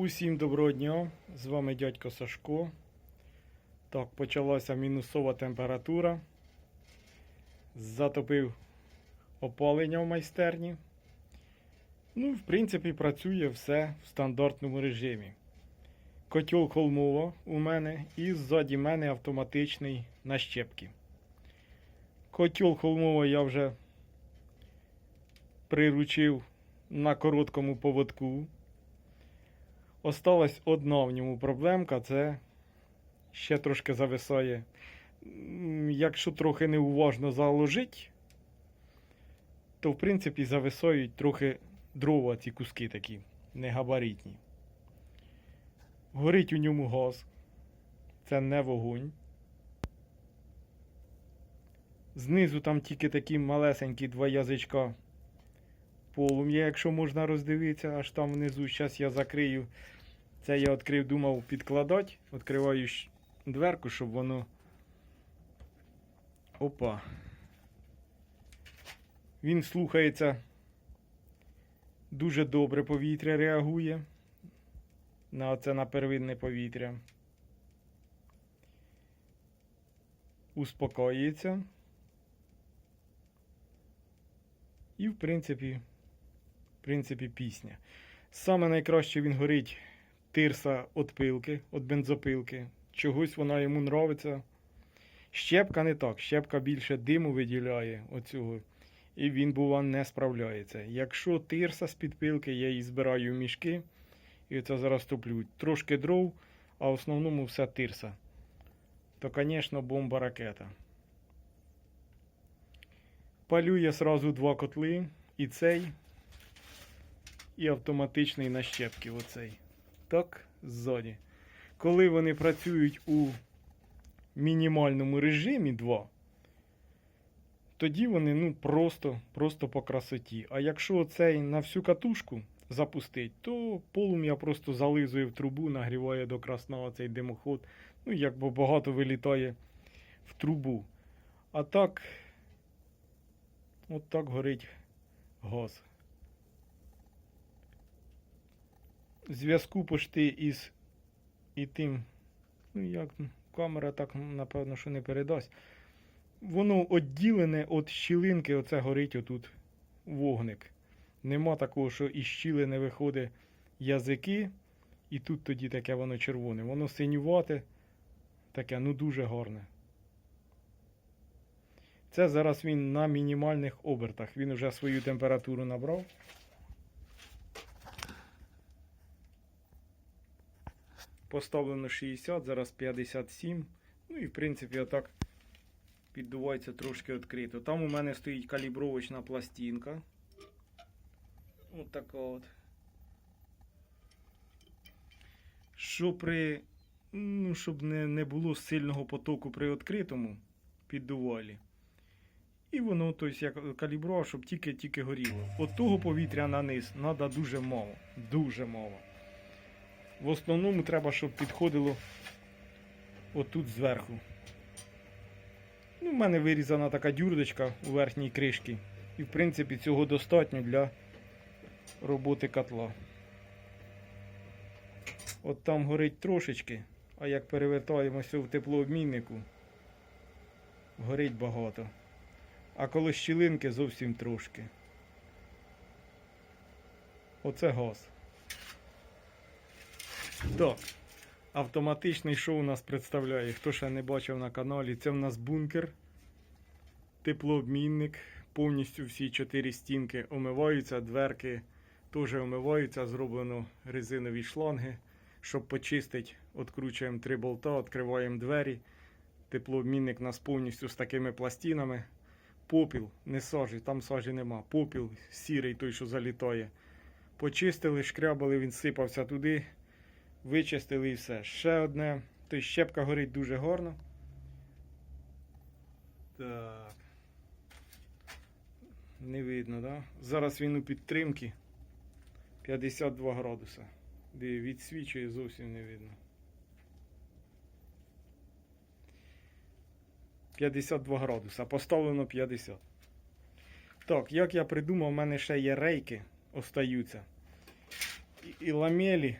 Усім доброго дня! З вами дядько Сашко. Так, почалася мінусова температура. Затопив опалення в майстерні. Ну, в принципі, працює все в стандартному режимі. Котел холмова у мене і ззаді мене автоматичний на щепки. Котел холмова я вже приручив на короткому поводку. Осталась одна в ньому проблемка, це ще трошки зависає. Якщо трохи неуважно заложить, то в принципі зависають трохи дрова ці куски такі, негабаритні. Горить у ньому газ. Це не вогонь. Знизу там тільки такі малесенькі два язичка полум'я, якщо можна роздивитися, аж там внизу. Зараз я закрию. Це я відкрив, думав підкладати. Відкриваю дверку, щоб воно. Опа. Він слухається. Дуже добре повітря реагує. На оце на первинне повітря. Успокоюється. І, в принципі, в принципі, пісня. Саме найкраще він горить тирса від пилки, від бензопилки. Чогось вона йому нравиться. Щепка не так. Щепка більше диму виділяє оцього. І він, бува, не справляється. Якщо тирса з під пилки, я її збираю в мішки. І це зараз топлю. Трошки дров, а в основному все тирса. То, звісно, бомба ракета. Палю я сразу два котли. І цей, і автоматичний на щепки. Оцей. Так, ззаді. Коли вони працюють у мінімальному режимі 2, тоді вони ну, просто, просто по красоті. А якщо цей на всю катушку запустить, то полум'я просто зализує в трубу, нагріває до красного цей димоход. Ну, якби багато вилітає в трубу. А так, от так горить газ. Зв'язку пошти із і тим, ну як камера так, напевно, що не передасть. Воно відділене від щілинки, оце горить отут вогник. Нема такого, що із щілини виходить язики, і тут тоді таке воно червоне. Воно синювате, таке, ну дуже гарне. Це зараз він на мінімальних обертах. Він вже свою температуру набрав. Поставлено 60, зараз 57. Ну і в принципі отак піддувається трошки відкрито. Там у мене стоїть калібровочна пластинка. От така от. Що при. Ну, щоб не, не було сильного потоку при відкритому піддувалі. І воно, тобто, як калібрував, щоб тільки-тільки горіло. От того повітря на низ треба дуже мало. Дуже мало. В основному треба, щоб підходило отут зверху. Ну, в мене вирізана така дюрдочка у верхній кришці. І в принципі цього достатньо для роботи котла. От там горить трошечки, а як перевертаємося в теплообміннику, горить багато. А коли щілинки зовсім трошки. Оце газ. Так. Автоматичний що у нас представляє? Хто ще не бачив на каналі, це в нас бункер, теплообмінник. Повністю всі чотири стінки омиваються, дверки теж омиваються, зроблено резинові шланги. Щоб почистити, відкручуємо три болта, відкриваємо двері. Теплообмінник у нас повністю з такими пластинами. Попіл, не сажі, там сажі нема. Попіл сірий, той, що залітає. Почистили, шкрябали, він сипався туди. Вичистили і все. Ще одне. Тобто щепка горить дуже гарно. Так. Не видно, да? Зараз він у підтримці 52 градуса. Де відсвічує зовсім не видно. 52 градуса. Поставлено 50. Так, як я придумав, в мене ще є рейки остаються. І, і ламелі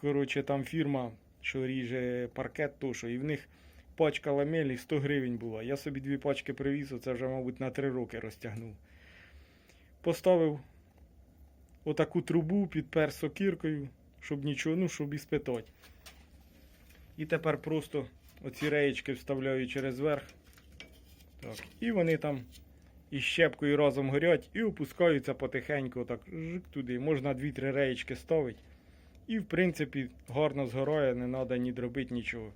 Коротше, там фірма, що ріже паркет, то що, і в них пачка ламелі 100 гривень була. Я собі дві пачки привіз, оце вже, мабуть, на 3 роки розтягнув. Поставив отаку трубу, підпер сокіркою, щоб нічого, ну, щоб і спитати. І тепер просто оці реєчки вставляю через верх. Так. І вони там із щепкою разом горять і опускаються потихеньку, так жик туди. Можна 2-3 реєчки ставити. І, в принципі, гарно згорає, не треба ні дробити нічого.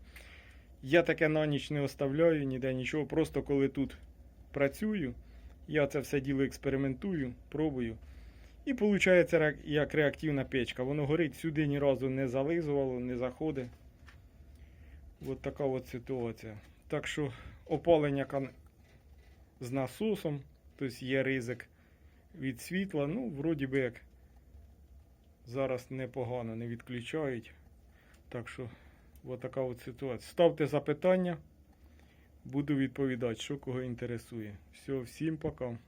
Я таке на ніч не оставляю, ніде нічого. Просто коли тут працюю, я це все діло експериментую, пробую. І виходить як реактивна печка. Воно горить сюди ні разу не зализувало, не заходить. От така от ситуація. Так що опалення кан... з насосом, тобто є ризик від світла. Ну, вроді би як зараз непогано, не відключають. Так що, отака така от ситуація. Ставте запитання, буду відповідати, що кого інтересує. Все, всім пока.